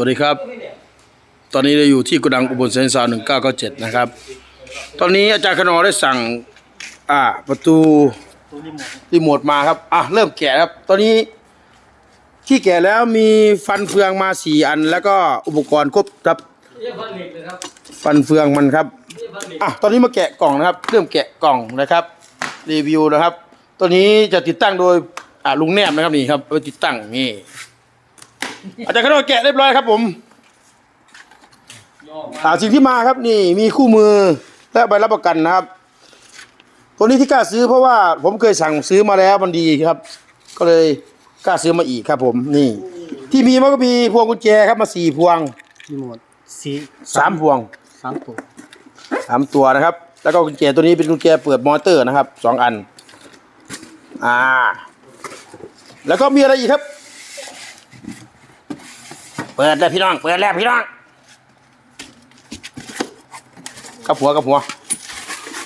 วัสดีครับ ตอนนี้เราอยู่ที่โกดังอุบลเซนซาวหนึ่งเก้าเก้าเจ็ดนะครับ ตอนนี้อาจารย์ขนอได้สั่ง อ่า ประตูรีโมทมาครับ อะ เริ่มแกะครับ ตอนนี้ที่แกะแล้วมีฟันเฟืองมาสี่อัน แล้วก็อุปกรณ์ครบครับนี่พันเหล็กเลยครับฟันเฟืองมันครับนี่พันเหล็กอะ ตอนนี้มาแกะกล่องนะครับ เริ่มแกะกล่องนะครับ รีวิวนะครับ ตัวนี้จะติดตั้งโดย อ่าลุงแนบนะครับนี่ครับเอาไปติดตั้งนี่ อาจารย์ขนอแกะเรียบร้อยครับ ผมย่อมาอ่าสิ่งที่มาครับนี่มีคู่มือและใบรับประกันนะครับ ตัวนี้ที่กล้าซื้อเพราะว่าผมเคยสั่งซื้อมาแล้วมันดีครับ ก็เลยกล้าซื้อมาอีกครับผมนี่ ที่มีมันก็มีพวงกุญแจครับมาสี่พวงรีโมทสี่สามพวงสามตัวสามตัวนะครับ แล้วก็กุญแจตัวนี้เป็นกุญแจเปิดมอเตอร์นะครับสองอัน อ่า แล้วก็มีอะไรอีกครับ เปิดแล้วพี่น้อง เปิดแล้วพี่น้องกับหัวกับหัว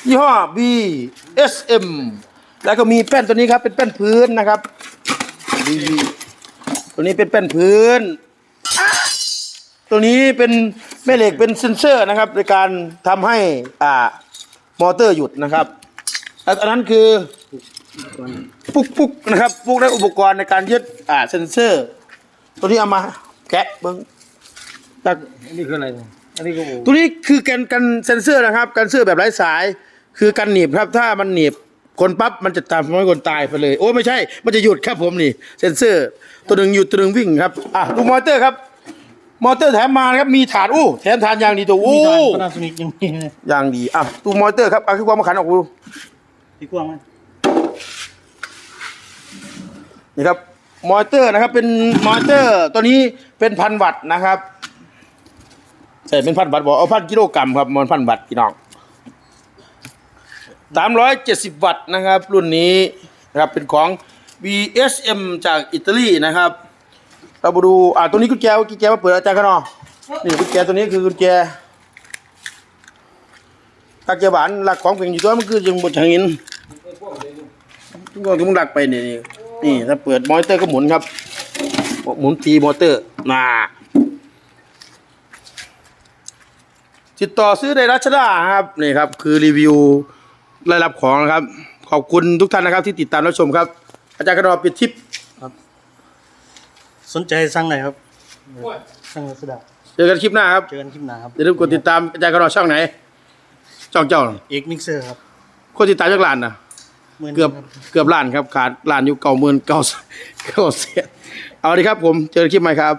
ยี่ห้อ BSM แล้วก็มีแป้นตัวนี้ครับ เป็นแป้นพื้นนะครับ B ตัวนี้เป็นแป้นพื้น ตัวนี้เป็นแม่เหล็กเป็นเซนเซอร์นะครับ ในการทำให้อ่ามอเตอร์หยุดนะครับแล้วอันนั้นคือปุ๊กปุกนะครับ ปุ๊กได้อุปกรณ์ในการยึดอ่าเซนเซอร์ ตัวนี้เอามา แกะเบิ้งจากอันนี้คืออะไรเนี่ยอันนี้ก็โอ้ตัวนี้คือกันกันเซนเซอร์นะครับกันเซอร์แบบไร้สาย คือกันหนีบครับ ถ้ามันหนีบคนปั๊บมันจะตามทำให้คนตายไปเลย โอ้ไม่ใช่ มันจะหยุดครับผมนี่ เซนเซอร์ ตัวหนึ่งหยุดตัวหนึ่งวิ่งครับอะดูมอเตอร์ครับ มอเตอร์แถมมานะครับมีฐานอู้แถมฐานยางดีตัวมีโอ้ทางพานาโซนิกยังมีเลยยางดีอะดูมอเตอร์ครับเอาคือความมาขันออกดูที่กว้างไหมนี่ครับ มอเตอร์นะครับ เป็นมอเตอร์ตัวนี้เป็นพันวัตต์นะครับใช่เป็นพันวัตต์บอกเอาพันกิโลกรัมครับมันพันวัตต์พี่น้องสามร้อยเจ็ดสิบวัตต์นะครับ รุ่นนี้นะครับเป็นของ BSM จากอิตาลีนะครับ เรามาดูอ่าตัวนี้กุญแจกุญแจมาเปิดอาจารย์กันเนาะนี่กุญแจตัวนี้คือกุญแจตาเกียบานหลักของเพียงอยู่ตัวมันคือยังบนทางหินทุกคนก็มึงหลักไปเนี่นี่ นี่ถ้าเปิดมอเตอร์ก็หมุนครับหมุนตีมอเตอร์น่าติดต่อซื้อในรัชดาครับนี่ครับ คือรีวิวรายรับของนะครับ ขอบคุณทุกท่านนะครับที่ติดตามรับชมครับ อาจารย์กระดอปิดทิปสนใจสั่งไหนครับสั่งลาซาด้าเจอกันคลิปหน้าครับเจอกันคลิปหน้าครับอย่าลืมกดติดตามอาจารย์กระดอช่องไหนช่องเจ้าเอกมิกเซอร์ครับคนติดตามจากล้านนะหมื่น เกือบครับเกือบล้านครับขาดล้านอยู่เก่าหมื่นเก้าเก้าเสียเอาดีครับผมเจอกันคลิปใหม่ครับ